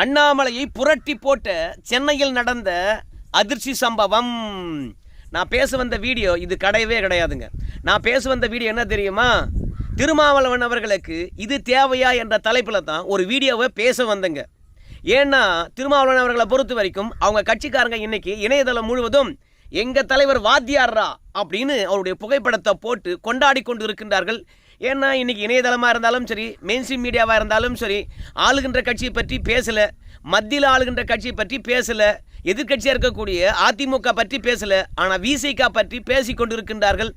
அண்ணாமலையை புரட்டி போட்ட சென்னையில் நடந்த அதிர்ச்சி சம்பவம். நான் பேச வந்த வீடியோ இது கிடையவே கிடையாதுங்க. நான் பேச வந்த வீடியோ என்ன தெரியுமா? திருமாவளவன் அவர்களுக்கு இது தேவையா என்ற தலைப்பில் தான் ஒரு வீடியோவை பேச வந்தேங்க. ஏன்னா திருமாவளவன் அவர்களை பொறுத்த வரைக்கும் அவங்க கட்சிக்காரங்க இன்னைக்கு இணையதளம் முழுவதும் எங்கள் தலைவர் வாத்தியார்ரா அப்படின்னு அவருடைய புகைப்படத்தை போட்டு கொண்டாடி கொண்டு இருக்கின்றார்கள் ஏன்னா இன்னைக்கு இணையதளமாக இருந்தாலும் சரி மெயின்ஸ்ட்ரீம் மீடியாவாக இருந்தாலும் சரி ஆளுகின்ற கட்சியை பற்றி பேசலை மத்தியில் ஆளுகின்ற கட்சியை பற்றி பேசலை எதிர்க்கட்சியாக இருக்கக்கூடிய அதிமுக பற்றி பேசலை ஆனால் விசிகா பற்றி பேசி கொண்டிருக்கின்றார்கள்.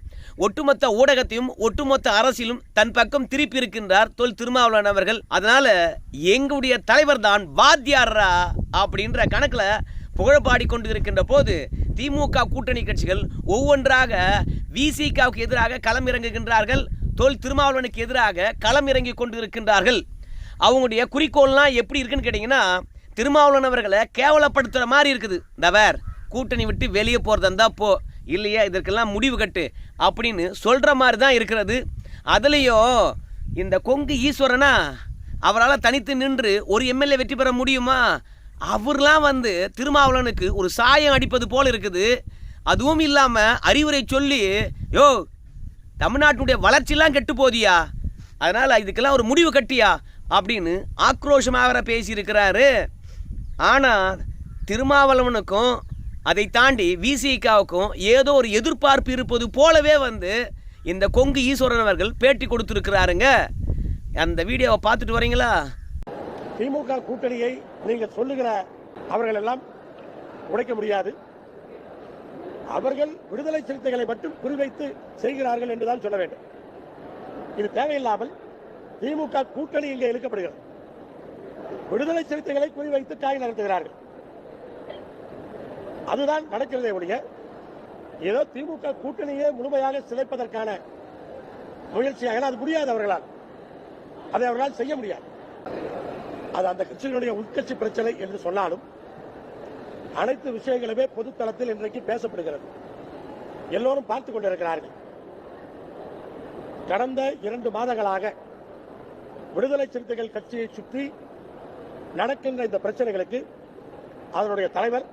ஒட்டுமொத்த ஊடகத்தையும் ஒட்டுமொத்த அரசியலும் தன் பக்கம் திருப்பி இருக்கின்றார் தொல் திருமாவளவன் அவர்கள். அதனால எங்களுடைய தலைவர் தான் வாத்தியாரா அப்படின்ற கணக்கில் புகழப்பாடி கொண்டு இருக்கின்ற போது திமுக கூட்டணி கட்சிகள் ஒவ்வொன்றாக விசிகாவுக்கு எதிராக களம் இறங்குகின்றார்கள் தொல் திருமாவளவனுக்கு எதிராக களம் இறங்கி கொண்டு இருக்கின்றார்கள் அவங்களுடைய குறிக்கோள்லாம் எப்படி இருக்குன்னு கேட்டிங்கன்னா திருமாவளவன் அவர்களை கேவலப்படுத்துகிற மாதிரி இருக்குது. தவர் கூட்டணி விட்டு வெளியே போகிறதா இருந்தால் போ இல்லையா இதற்கெல்லாம் முடிவு கட்டு அப்படின்னு சொல்கிற மாதிரி தான் இருக்கிறது. அதுலேயும் இந்த கொங்கு ஈஸ்வரனா அவரால் தனித்து நின்று ஒரு எம்எல்ஏ வெற்றி பெற முடியுமா? அவர்லாம் வந்து திருமாவளவனுக்கு ஒரு சாயம் அடிப்பது போல் இருக்குது. அதுவும் இல்லாமல் அறிவுரை சொல்லி யோ தமிழ்நாட்டினுடைய வளர்ச்சிலாம் கெட்டு போதியா அதனால் இதுக்கெல்லாம் ஒரு முடிவு கட்டியா? அப்படின்னு ஆக்ரோஷமாக பேசியிருக்கிறாரு. ஆனால் திருமாவளவனுக்கும் அதை தாண்டி விசிகாவுக்கும் ஏதோ ஒரு எதிர்பார்ப்பு இருப்பது போலவே வந்து இந்த கொங்கு ஈஸ்வரன் அவர்கள் பேட்டி கொடுத்துருக்கிறாருங்க. அந்த வீடியோவை பார்த்துட்டு வரீங்களா? திமுக கூட்டணியை நீங்கள் சொல்லுகிற அவர்கள் எல்லாம் உடைக்க முடியாது. அவர்கள் விடுதலை சிறுத்தைகளை மட்டும் குறிவைத்து செய்கிறார்கள் என்றுதான் சொல்ல வேண்டும். இது தேவையில்லாமல் திமுக கூட்டணி இங்கே இழுக்கப்படுகிறது. விடுதலை சிறுத்தைகளை குறிவைத்து காய் நடத்துகிறார்கள் அதுதான் நடக்கிறதே ஒழிய ஏதோ திமுக கூட்டணியை முழுமையாக சிதைப்பதற்கான முயற்சியாக ஏன்னா அது முடியாது அவர்களால். அதை அவர்களால் செய்ய முடியாது. அது அந்த கட்சியினுடைய உட்கட்சி பிரச்சனை என்று சொன்னாலும் அனைத்து விஷயங்களுமே பொதுத்தளத்தில் இன்றைக்கு பேசப்படுகிறது. எல்லோரும் பார்த்து கொண்டிருக்கிறார்கள். கடந்த இரண்டு மாதங்களாக விடுதலை சிறுத்தைகள் கட்சியை சுற்றி நடக்கின்ற இந்த பிரச்சனைகளுக்கு அதனுடைய தலைவர்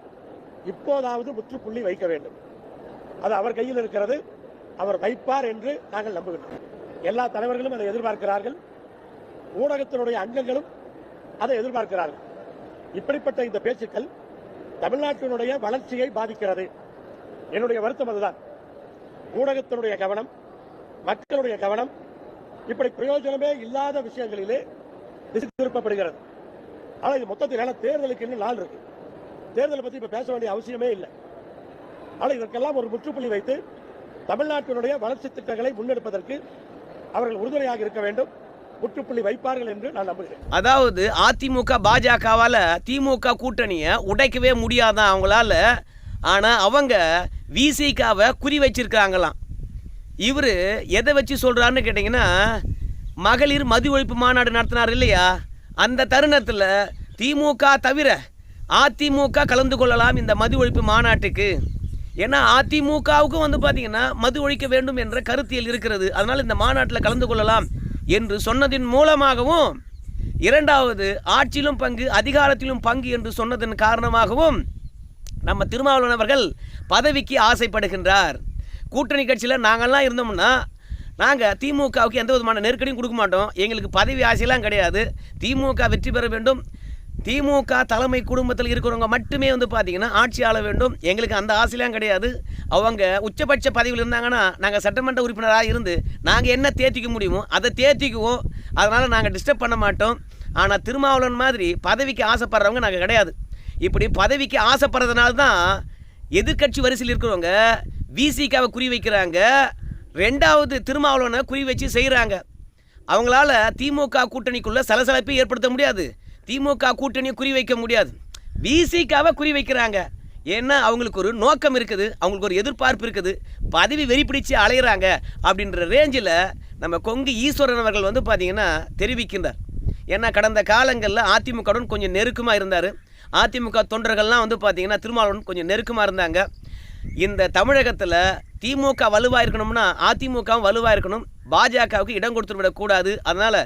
இப்போதாவது முற்றுப்புள்ளி வைக்க வேண்டும். அது அவர் கையில் இருக்கிறது அவர் வைப்பார் என்று நாங்கள் நம்புகின்றோம். எல்லா தலைவர்களும் அதை எதிர்பார்க்கிறார்கள். ஊடகத்தினுடைய அங்கங்களும் அதை எதிர்பார்க்கிறார்கள். இப்படிப்பட்ட இந்த பேச்சுக்கள் தமிழ்நாட்டினுடைய வளர்ச்சியை பாதிக்கிறது. என்னுடைய வருத்தம் அதுதான். ஊடகத்தினுடைய கவனம் மக்களுடைய கவனம் இப்படி பிரயோஜனமே இல்லாத விஷயங்களிலே திசை திருப்பப்படுகிறது ஆனால் இது மொத்தத்தில் ஏன்னா தேர்தலுக்கு இன்னும் நாள் இருக்கு. தேர்தலை பத்தி இப்ப பேச வேண்டிய அவசியமே இல்லை. ஆனால் இதற்கெல்லாம் ஒரு முற்றுப்புள்ளி வைத்து தமிழ்நாட்டினுடைய வளர்ச்சி திட்டங்களை முன்னெடுப்பதற்கு அவர்கள் உறுதுணையாக இருக்க வேண்டும். முற்றுப்புள்ளி வைப்பார்கள் என்று நான் நம்புகிறேன். அதாவது அதிமுக பாஜகவால் திமுக கூட்டணியை உடைக்கவே முடியாதான் அவங்களால? ஆனால் அவங்க விசிகாவை குறி வச்சிருக்காங்களாம் இவர் எதை வச்சு சொல்கிறாருன்னு கேட்டிங்கன்னா மகளிர் மது ஒழிப்பு மாநாடு நடத்தினார் இல்லையா? அந்த தருணத்தில் திமுக தவிர அதிமுக கலந்து கொள்ளலாம் இந்த மது ஒழிப்பு மாநாட்டுக்கு. ஏன்னா அதிமுகவுக்கும் வந்து பார்த்தீங்கன்னா மது ஒழிக்க வேண்டும் என்ற கருத்தியல் இருக்கிறது. அதனால் இந்த மாநாட்டில் கலந்து கொள்ளலாம். என்று சொன்னதின் மூலமாகவும் இரண்டாவது ஆட்சியிலும் பங்கு அதிகாரத்திலும் பங்கு என்று சொன்னதன் காரணமாகவும் நம்ம திருமாவளவன் அவர்கள் பதவிக்கு ஆசைப்படுகின்றார். கூட்டணி கட்சியில் நாங்கள்லாம் இருந்தோம்னா நாங்கள் திமுகவுக்கு எந்த விதமான நெருக்கடியும் கொடுக்க மாட்டோம். எங்களுக்கு பதவி ஆசையெல்லாம் கிடையாது. திமுக வெற்றி பெற வேண்டும். திமுக தலைமை குடும்பத்தில் இருக்கிறவங்க மட்டுமே வந்து பார்த்திங்கன்னா ஆட்சி ஆள வேண்டும். எங்களுக்கு அந்த ஆசையெல்லாம் கிடையாது. அவங்க உச்சபட்ச பதவியில் இருந்தாங்கன்னா நாங்கள் சட்டமன்ற உறுப்பினராக இருந்து நாங்கள் என்ன தேர்த்திக்க முடியுமோ அதை தேர்த்திக்குவோம் அதனால் நாங்கள் டிஸ்டர்ப் பண்ண மாட்டோம். ஆனால் திருமாவளவன் மாதிரி பதவிக்கு ஆசைப்படுறவங்க நாங்கள் கிடையாது. இப்படி பதவிக்கு ஆசைப்படுறதுனால தான் எதிர்க்கட்சி வரிசையில் இருக்கிறவங்க விசிகாவை குறி வைக்கிறாங்க. ரெண்டாவது திருமாவளவனை குறி வச்சு செய்கிறாங்க அவங்களால திமுக கூட்டணிக்குள்ளே சலசலப்பை ஏற்படுத்த முடியாது. திமுக கூட்டணியை குறி வைக்க முடியாது. விசிகாவை குறி வைக்கிறாங்க. ஏன்னா அவங்களுக்கு ஒரு நோக்கம் இருக்குது அவங்களுக்கு ஒரு எதிர்பார்ப்பு இருக்குது. பதவி வெறி பிடிச்சு அலையிறாங்க அப்படின்ற ரேஞ்சில் நம்ம கொங்கு ஈஸ்வரன் அவர்கள் வந்து பார்த்திங்கன்னா தெரிவிக்கின்றார். ஏன்னா கடந்த காலங்களில் அதிமுகவுடன் கொஞ்சம் நெருக்கமாக இருந்தார். அதிமுக தொண்டர்கள்லாம் வந்து பார்த்திங்கன்னா திருமாவளவன் கொஞ்சம் நெருக்கமாக இருந்தாங்க. இந்த தமிழகத்தில் திமுக வலுவாக இருக்கணும்னா அதிமுகவும் வலுவாக இருக்கணும். பாஜகவுக்கு இடம் கொடுத்து விடக்கூடாது அதனால்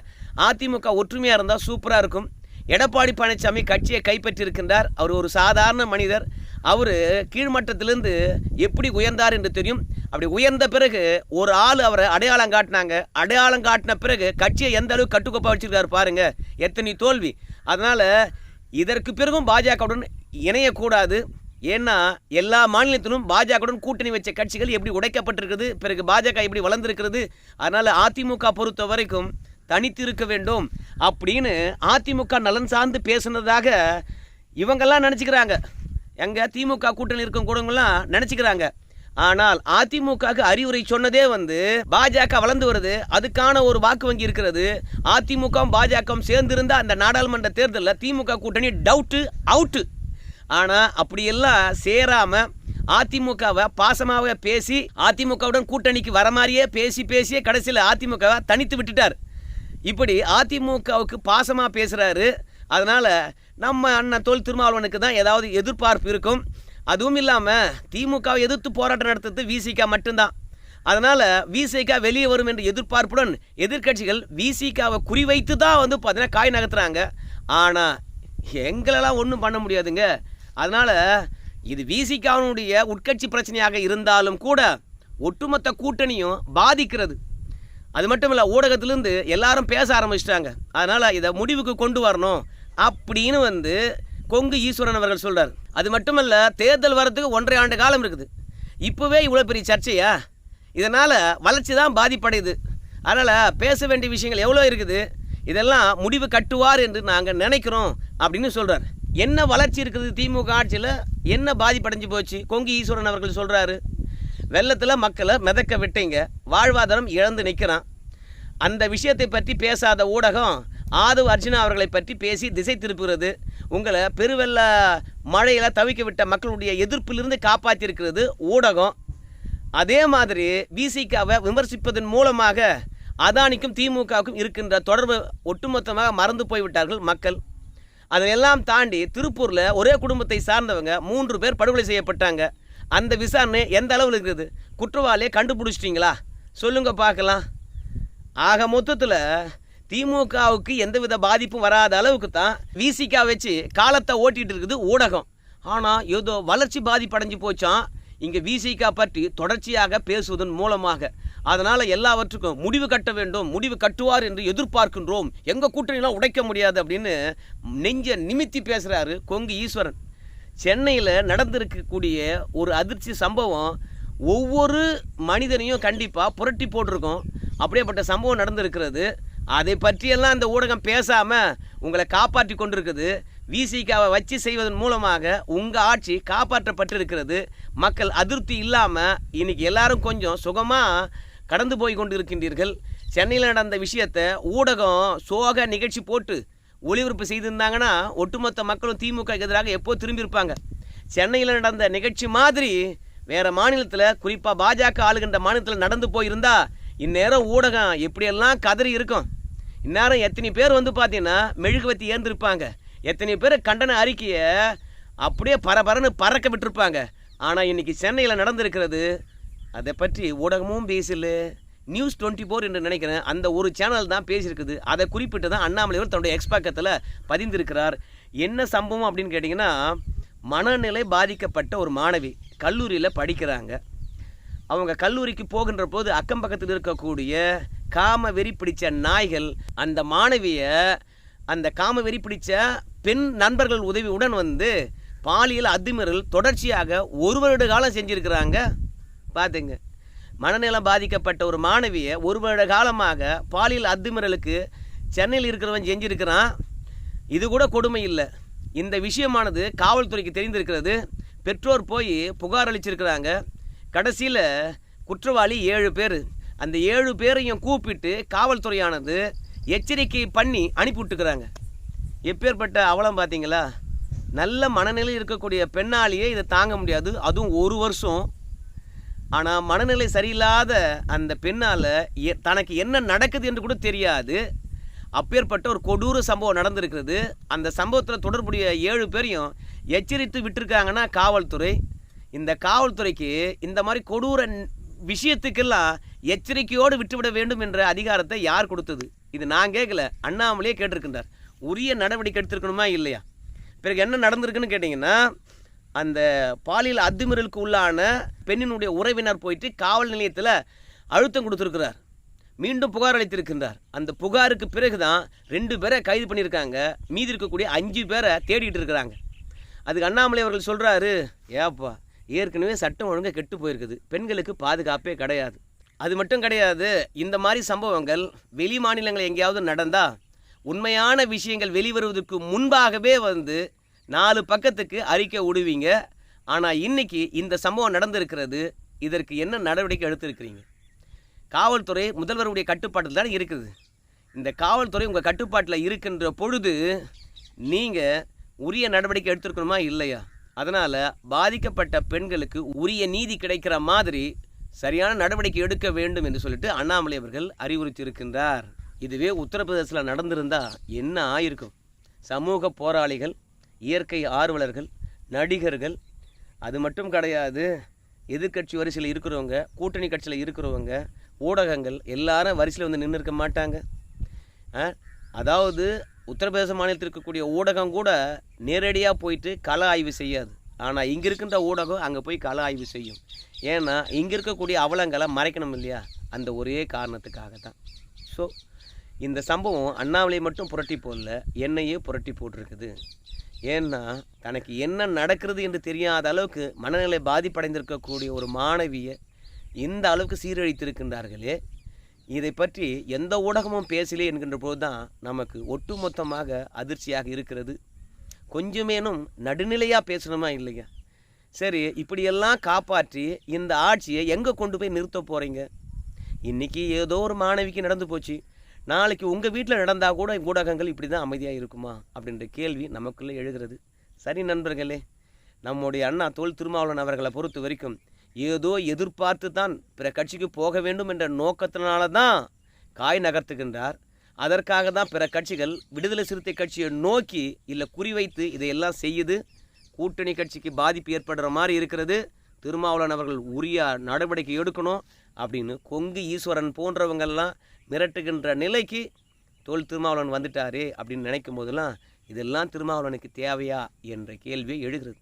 அதிமுக ஒற்றுமையாக இருந்தால் சூப்பராக இருக்கும். எடப்பாடி பழனிசாமி கட்சியை கைப்பற்றியிருக்கின்றார். அவர் ஒரு சாதாரண மனிதர். அவர் கீழ்மட்டத்திலிருந்து எப்படி உயர்ந்தார் என்று தெரியும்? அப்படி உயர்ந்த பிறகு ஒரு ஆள் அவரை அடையாளம் காட்டினாங்க. அடையாளம் காட்டின பிறகு கட்சியை எந்த அளவுக்கு கட்டுக்கோப்பாக வச்சிருக்காரு பாருங்க. எத்தனை தோல்வி. அதனால் இதற்கு பிறகும் பாஜகவுடன் இணையக்கூடாது. ஏன்னா எல்லா மாநிலத்திலும் பாஜகவுடன் கூட்டணி வச்ச கட்சிகள் எப்படி உடைக்கப்பட்டிருக்குது பிறகு பாஜக எப்படி வளர்ந்துருக்கிறது அதனால் அதிமுக பொறுத்த வரைக்கும் தனித்து இருக்க வேண்டும் அப்படின்னு அதிமுக நலன் சார்ந்து பேசுனதாக இவங்கெல்லாம் நினச்சிக்கிறாங்க. எங்கள் திமுக கூட்டணி இருக்கும் கூடங்கள்லாம் நினச்சிக்கிறாங்க. ஆனால் அதிமுகவுக்கு அறிவுரை சொன்னதே வந்து பாஜக வளர்ந்து வருது. அதுக்கான ஒரு வாக்கு வங்கி இருக்கிறது. அதிமுக பாஜக சேர்ந்திருந்த அந்த நாடாளுமன்ற தேர்தலில் திமுக கூட்டணி டவுட்டு அவுட்டு ஆனால் அப்படியெல்லாம் சேராமல் அதிமுகவை பாசமாக பேசி அதிமுகவுடன் கூட்டணிக்கு வர மாதிரியே பேசி பேசியே கடைசியில் அதிமுகவை தனித்து விட்டுட்டார். இப்படி அதிமுகவுக்கு பாசமாக பேசுகிறாரு அதனால் நம்ம அண்ணன் தொல் திருமாவளவனுக்கு தான் ஏதாவது எதிர்பார்ப்பு இருக்கும். அதுவும் இல்லாமல் திமுகவை எதிர்த்து போராட்டம் நடத்துறது விசிகா மட்டும்தான். அதனால் விசிகா வெளியே வரும் என்ற எதிர்பார்ப்புடன் எதிர்க்கட்சிகள் விசிகாவை குறிவைத்து தான் வந்து பார்த்தீங்கன்னா காய் நகர்த்துறாங்க. ஆனால் எங்களெல்லாம் ஒன்றும் பண்ண முடியாதுங்க. அதனால் இது விசிகாவினுடைய உட்கட்சி பிரச்சனையாக இருந்தாலும் கூட ஒட்டுமொத்த கூட்டணியும் பாதிக்கிறது. அது மட்டும் இல்லை ஊடகத்திலேருந்து எல்லாரும் பேச ஆரம்பிச்சிட்டாங்க. அதனால் இதை முடிவுக்கு கொண்டு வரணும். அப்படின்னு வந்து கொங்கு ஈஸ்வரன் அவர்கள் சொல்கிறார் அது மட்டுமல்ல தேர்தல் வரதுக்கு ஒன்றரை ஆண்டு காலம் இருக்குது. இப்போவே இவ்வளோ பெரிய சர்ச்சையா? இதனால் வளர்ச்சி தான் பாதிப்படையுது. அதனால் பேச வேண்டிய விஷயங்கள் எவ்வளோ இருக்குது? இதெல்லாம் முடிவு கட்டுவார் என்று நாங்கள் நினைக்கிறோம் அப்படின்னு சொல்கிறார் என்ன வளர்ச்சி இருக்குது திமுக ஆட்சியில்? என்ன பாதிப்படைஞ்சு போச்சு? கொங்கு ஈஸ்வரன் அவர்கள் சொல்கிறாரு வெள்ளத்தில் மக்களை மிதக்க விட்டீங்க. வாழ்வாதாரம் இழந்து நிற்கிறான் அந்த விஷயத்தை பற்றி பேசாத ஊடகம் ஆதவ் அர்ஜுனா அவர்களை பற்றி பேசி திசை திருப்புகிறது. உங்களை பெருவெள்ள மழையில் தவிக்க விட்ட மக்களுடைய எதிர்ப்பிலிருந்து காப்பாற்றியிருக்கிறது ஊடகம். அதே மாதிரி விசிகாவை விமர்சிப்பதன் மூலமாக அதானிக்கும் திமுகவுக்கும் இருக்கின்ற தொடர்பு ஒட்டுமொத்தமாக மறந்து போய்விட்டார்கள் மக்கள். அதையெல்லாம் தாண்டி திருப்பூரில் ஒரே குடும்பத்தை சார்ந்தவங்க மூன்று பேர் படுகொலை செய்யப்பட்டாங்க. அந்த விசாரணை எந்த அளவில் இருக்குது? குற்றவாளியை கண்டுபிடிச்சிட்டிங்களா? சொல்லுங்க பார்க்கலாம். ஆக மொத்தத்தில் திமுகவுக்கு எந்தவித பாதிப்பும் வராத அளவுக்கு தான் விசிகா வச்சு காலத்தை ஓட்டிகிட்டு இருக்குது ஊடகம். ஆனால் ஏதோ வளர்ச்சி பாதிப்படைஞ்சு போச்சான் இங்கே விசிகா பற்றி தொடர்ச்சியாக பேசுவதன் மூலமாக. அதனால் எல்லாவற்றுக்கும் முடிவு கட்ட வேண்டும் முடிவு கட்டுவார் என்று எதிர்பார்க்கின்றோம். எங்கள் கூட்டணிலாம் உடைக்க முடியாது அப்படின்னு நெஞ்ச நிமித்தி பேசுகிறாரு கொங்கு ஈஸ்வரன். சென்னையில் நடந்திருக்கக்கூடிய ஒரு அதிர்ச்சி சம்பவம் ஒவ்வொரு மனிதனையும் கண்டிப்பாக புரட்டி போட்டிருக்கோம். அப்படியேப்பட்ட சம்பவம் நடந்திருக்கிறது. அதை பற்றியெல்லாம் அந்த ஊடகம் பேசாமல் உங்களை காப்பாற்றி கொண்டிருக்குது. விசிகாவை வச்சு செய்வதன் மூலமாக உங்கள் ஆட்சி காப்பாற்றப்பட்டிருக்கிறது. மக்கள் அதிருப்தி இல்லாமல் இன்னைக்கு எல்லாரும் கொஞ்சம் சுகமாக கடந்து போய் கொண்டு இருக்கின்றீர்கள் சென்னையில் நடந்த விஷயத்தை ஊடகம் சோக நிகழ்ச்சி போட்டு ஒளிபரப்பு செய்திருந்தாங்கன்னா ஒட்டுமொத்த மக்களும் திமுக எதிராக எப்போ திரும்பியிருப்பாங்க. சென்னையில் நடந்த நிகழ்ச்சி மாதிரி வேறு மாநிலத்தில் குறிப்பாக பாஜக ஆளுகின்ற மாநிலத்தில் நடந்து போயிருந்தா இந்நேரம் ஊடகம் எப்படியெல்லாம் கதறி இருக்கும். இந்நேரம் எத்தனை பேர் வந்து பார்த்தீங்கன்னா மெழுகுவத்தி ஏந்திருப்பாங்க. எத்தனை பேர் கண்டன அறிக்கையை அப்படியே பரபரன்னு பறக்க விட்டுருப்பாங்க. ஆனால் இன்னைக்கு சென்னையில் நடந்திருக்கிறது அதை பற்றி ஊடகமும் பேசல. நியூஸ் டுவெண்ட்டி ஃபோர் என்று நினைக்கிறேன் அந்த ஒரு சேனல் தான் பேசியிருக்குது. அதை குறிப்பிட்டு தான் அண்ணாமலைவர் தன்னுடைய எக்ஸ்பாக்கத்தில் பதிந்திருக்கிறார். என்ன சம்பவம் அப்படின்னு கேட்டிங்கன்னா மனநிலை பாதிக்கப்பட்ட ஒரு மாணவி கல்லூரியில் படிக்கிறாங்க. அவங்க கல்லூரிக்கு போகின்ற போது அக்கம் பக்கத்தில் இருக்கக்கூடிய காம வெறி பிடிச்ச நாய்கள் அந்த மாணவியை அந்த காம வெறி பிடிச்ச பெண் நண்பர்கள் உதவியுடன் வந்து பாலியல் அத்துமீறல் தொடர்ச்சியாக ஒரு வருட காலம் செஞ்சுருக்கிறாங்க. பார்த்துங்க மனநலம் பாதிக்கப்பட்ட ஒரு மாணவியை ஒரு வருட காலமாக பாலியல் அத்துமீறலுக்கு சென்னையில் இருக்கிறவன் செஞ்சுருக்கிறான். இது கூட கொடுமை இல்லை. இந்த விஷயமானது காவல்துறைக்கு தெரிந்திருக்கிறது. பெற்றோர் போய் புகார் அளிச்சிருக்கிறாங்க. கடைசியில் குற்றவாளி ஏழு பேர். அந்த ஏழு பேரையும் கூப்பிட்டு காவல்துறையானது எச்சரிக்கை பண்ணி அனுப்பி விட்டுக்கிறாங்க. எப்பேற்பட்ட அவலம் பார்த்தீங்களா நல்ல மனநிலை இருக்கக்கூடிய பெண்ணாலேயே இதை தாங்க முடியாது. அதுவும் ஒரு வருஷம். ஆனால் மனநிலை சரியில்லாத அந்த பெண்ணால் எ- தனக்கு என்ன நடக்குது என்று கூட தெரியாது. அப்பேற்பட்ட ஒரு கொடூர சம்பவம் நடந்திருக்கிறது. அந்த சம்பவத்தில் தொடர்புடைய ஏழு பேரையும் எச்சரித்து விட்டுருக்காங்கன்னா காவல்துறை. இந்த காவல்துறைக்கு இந்த மாதிரி கொடூர விஷயத்துக்கெல்லாம் எச்சரிக்கையோடு விட்டுவிட வேண்டும் என்ற அதிகாரத்தை யார் கொடுத்தது? இது நான் கேட்கல. அண்ணாமலையே கேட்டிருக்கின்றார். உரிய நடவடிக்கை எடுத்திருக்கணுமா இல்லையா? பிறகு என்ன நடந்திருக்குன்னு கேட்டிங்கன்னா அந்த பாலியல் அத்துமீறலுக்கு உள்ளான பெண்ணினுடைய உறவினர் போயிட்டு காவல் நிலையத்தில் அழுத்தம் கொடுத்துருக்கிறார். மீண்டும் புகார் அளித்திருக்கின்றார். அந்த புகாருக்கு பிறகு தான் ரெண்டு பேரை கைது பண்ணியிருக்காங்க. மீதி இருக்கக்கூடிய அஞ்சு பேரை தேடிட்டு இருக்கிறாங்க. அதுக்கு அண்ணாமலை அவர்கள் சொல்கிறாரு ஏப்பா ஏற்கனவே சட்டம் ஒழுங்காக கெட்டு போயிருக்குது. பெண்களுக்கு பாதுகாப்பே கிடையாது. அது மட்டும் கிடையாது இந்த மாதிரி சம்பவங்கள் வெளி மாநிலங்கள் எங்கேயாவது நடந்தால் உண்மையான விஷயங்கள் வெளிவருவதற்கு முன்பாகவே வந்து நாலு பக்கத்துக்கு அறிக்கை விடுவீங்க. ஆனால் இன்றைக்கி இந்த சம்பவம் நடந்திருக்கிறது இதற்கு என்ன நடவடிக்கை எடுத்திருக்கிறீங்க? காவல்துறை முதல்வருடைய கட்டுப்பாட்டில் தான் இருக்குது. இந்த காவல்துறை உங்கள் கட்டுப்பாட்டில் இருக்கின்ற பொழுது நீங்கள் உரிய நடவடிக்கை எடுத்திருக்கணுமா இல்லையா? அதனால் பாதிக்கப்பட்ட பெண்களுக்கு உரிய நீதி கிடைக்கிற மாதிரி சரியான நடவடிக்கை எடுக்க வேண்டும் என்று சொல்லிட்டு அண்ணாமலை அவர்கள் அறிவுறுத்தி இருக்கின்றார் இதுவே உத்தரப்பிரதேசத்தில் நடந்திருந்தால் என்ன ஆயிருக்கும்? சமூக போராளிகள் இயற்கை ஆர்வலர்கள் நடிகர்கள் அது மட்டும் கிடையாது எதிர்க்கட்சி வரிசையில் இருக்கிறவங்க கூட்டணி கட்சியில் இருக்கிறவங்க ஊடகங்கள் எல்லாரும் வரிசையில் வந்து நின்று இருக்க மாட்டாங்க அதாவது உத்தரப்பிரதேச மாநிலத்தில் இருக்கக்கூடிய ஊடகம் கூட நேரடியாக போயிட்டு கள ஆய்வு செய்யாது. ஆனால் இங்கே இருக்கின்ற ஊடகம் அங்கே போய் கள ஆய்வு செய்யும். ஏன்னா இங்கே இருக்கக்கூடிய அவலங்களை மறைக்கணும் இல்லையா? அந்த ஒரே காரணத்துக்காக தான். ஸோ இந்த சம்பவம் அண்ணாமலை மட்டும் புரட்டி போடல என்னையே புரட்டி போட்டிருக்குது. ஏன்னா தனக்கு என்ன நடக்கிறது என்று தெரியாத அளவுக்கு மனநிலை பாதிப்படைந்திருக்கக்கூடிய ஒரு மாணவியை இந்த அளவுக்கு சீரழித்திருக்கின்றார்களே. இதை பற்றி எந்த ஊடகமும் பேசலே என்கின்ற போது தான் நமக்கு ஒட்டுமொத்தமாக அதிர்ச்சியாக இருக்கிறது. கொஞ்சமேனும் நடுநிலையாக பேசணுமா இல்லையா? சரி இப்படியெல்லாம் காப்பாற்றி இந்த ஆட்சியை எங்கே கொண்டு போய் நிறுத்த போகிறீங்க இன்றைக்கி ஏதோ ஒரு மாணவிக்கு நடந்து போச்சு. நாளைக்கு உங்கள் வீட்டில் நடந்தால் கூட ஊடகங்கள் இப்படி தான் அமைதியாக இருக்குமா? அப்படின்ற கேள்வி நமக்குள்ளே எழுகிறது. சரி நண்பர்களே நம்முடைய அண்ணா தோல் திருமாவளவன் அவர்களை பொறுத்த வரைக்கும் ஏதோ எதிர்பார்த்து தான் பிற கட்சிக்கு போக வேண்டும் என்ற நோக்கத்தினால தான் காய் நகர்த்துகின்றார். அதற்காக தான் பிற கட்சிகள் விடுதலை சிறுத்தை கட்சியை நோக்கி இல்லை குறிவைத்து இதையெல்லாம் செய்யுது. கூட்டணி கட்சிக்கு பாதிப்பு ஏற்படுற மாதிரி இருக்கிறது. திருமாவளவன் அவர்கள் உரிய நடவடிக்கை எடுக்கணும் அப்படின்னு கொங்கு ஈஸ்வரன் போன்றவங்கள்லாம் மிரட்டுகின்ற நிலைக்கு தோல் திருமாவளவன் வந்துட்டாரே அப்படின்னு நினைக்கும் போதெல்லாம் இதெல்லாம் திருமாவளவனுக்கு தேவையா என்ற கேள்வி எழுகிறது.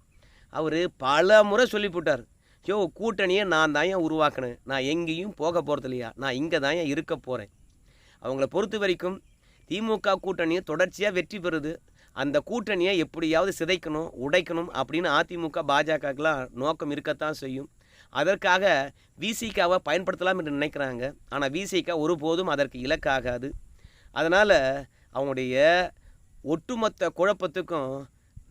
அவர் பல முறை சொல்லிவிட்டார். யோ கூட்டணியை நான் தான் ஏன் உருவாக்கினேன் நான் எங்கேயும் போக போகிறது இல்லையா? நான் இங்கே தான் ஏன் இருக்க போகிறேன் அவங்கள பொறுத்த வரைக்கும் திமுக கூட்டணியை தொடர்ச்சியாக வெற்றி பெறுது. அந்த கூட்டணியை எப்படியாவது சிதைக்கணும் உடைக்கணும் அப்படின்னு அதிமுக பாஜகக்கெலாம் நோக்கம் இருக்கத்தான் செய்யும். அதற்காக விசிகாவை பயன்படுத்தலாம் என்று நினைக்கிறாங்க. ஆனால் விசிகா ஒருபோதும் அதற்கு இலக்காகாது. அதனால் அவங்களுடைய ஒட்டுமொத்த குழப்பத்துக்கும்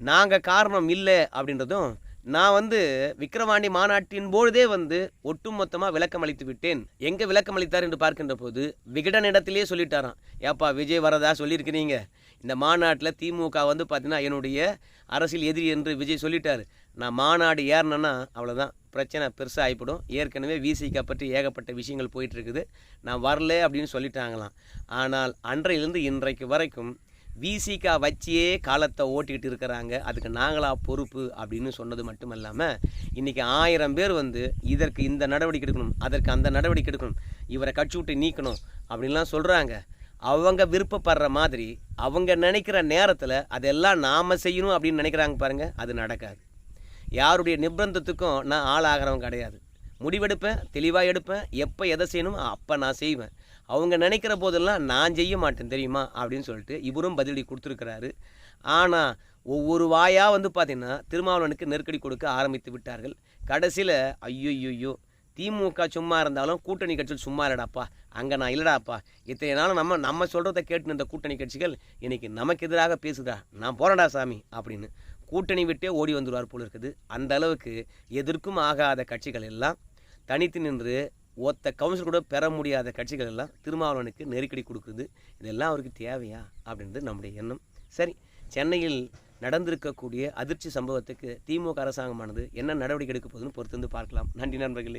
நாங்கள் காரணம் இல்லை அப்படின்றதும் நான் வந்து விக்கிரவாண்டி மாநாட்டின் பொழுதே வந்து ஒட்டுமொத்தமாக விளக்கம் அளித்து விட்டேன். எங்கே விளக்கம் அளித்தார் என்று பார்க்கின்ற போது விகடனிடத்திலே சொல்லிட்டாராம். ஏப்பா விஜய் வரதா சொல்லியிருக்கிறீங்க? இந்த மாநாட்டில் திமுக வந்து பார்த்தீங்கன்னா என்னுடைய அரசியல் எதிரி என்று விஜய் சொல்லிட்டார். நான் மாநாடு ஏறினேன்னா அவ்வளோதான் பிரச்சனை பெருசாக ஆகிப்படும் ஏற்கனவே விசிகா பற்றி ஏகப்பட்ட விஷயங்கள் போயிட்டு இருக்குது. நான் வரல அப்படின்னு சொல்லிட்டாங்களாம். ஆனால் அன்றையிலிருந்து இன்றைக்கு வரைக்கும் விசிகா வச்சியே காலத்தை ஓட்டிக்கிட்டு இருக்கிறாங்க. அதுக்கு நாங்களா பொறுப்பு அப்படின்னு சொன்னது மட்டும் இல்லாமல் இன்றைக்கி ஆயிரம் பேர் வந்து இதற்கு இந்த நடவடிக்கை எடுக்கணும் அதற்கு அந்த நடவடிக்கை எடுக்கணும் இவரை கட்சி விட்டு நீக்கணும் அப்படின்லாம் சொல்கிறாங்க அவங்க விருப்பப்படுற மாதிரி அவங்க நினைக்கிற நேரத்தில் அதெல்லாம் நாம் செய்யணும் அப்படின்னு நினைக்கிறாங்க பாருங்கள் அது நடக்காது. யாருடைய நிர்பந்தத்துக்கும் நான் ஆளாகிறவன் கிடையாது. முடிவெடுப்பேன் தெளிவாக எடுப்பேன் எப்போ எதை செய்யணும் அப்போ நான் செய்வேன். அவங்க நினைக்கிற போதெல்லாம் நான் செய்ய மாட்டேன் தெரியுமா அப்படின்னு சொல்லிட்டு இவரும் பதிலடி கொடுத்துருக்கிறாரு. ஆனால் ஒவ்வொரு வாயாக வந்து பார்த்திங்கன்னா திருமாவளவனுக்கு நெருக்கடி கொடுக்க ஆரம்பித்து விட்டார்கள். கடைசியில் ஐயோ திமுக சும்மா இருந்தாலும் கூட்டணி கட்சிகள் சும்மா இல்லடாப்பா அங்கே நான் இல்லடாப்பா இத்தனை நாளும் நம்ம நம்ம சொல்கிறத கேட்டு இந்த கூட்டணி கட்சிகள் இன்றைக்கி நமக்கு எதிராக பேசுதா நான் போறேன்டா சாமி அப்படின்னு கூட்டணி விட்டே ஓடி வந்துடுவார் போல இருக்குது. அந்த அளவுக்கு எதற்கும் ஆகாத கட்சிகள் எல்லாம் தனித்து நின்று ஒத்த கவுன்சில் கூட பெற முடியாத கட்சிகள் எல்லாம் திருமாவளவனுக்கு நெருக்கடி கொடுக்குது இதெல்லாம் அவருக்கு தேவையா? அப்படின்றது நம்முடைய எண்ணம். சரி சென்னையில் நடந்திருக்கக்கூடிய அதிர்ச்சி சம்பவத்துக்கு திமுக அரசாங்கமானது என்ன நடவடிக்கை எடுக்க போகுதுன்னு பொறுத்து வந்து பார்க்கலாம். நன்றி நண்பர்களே.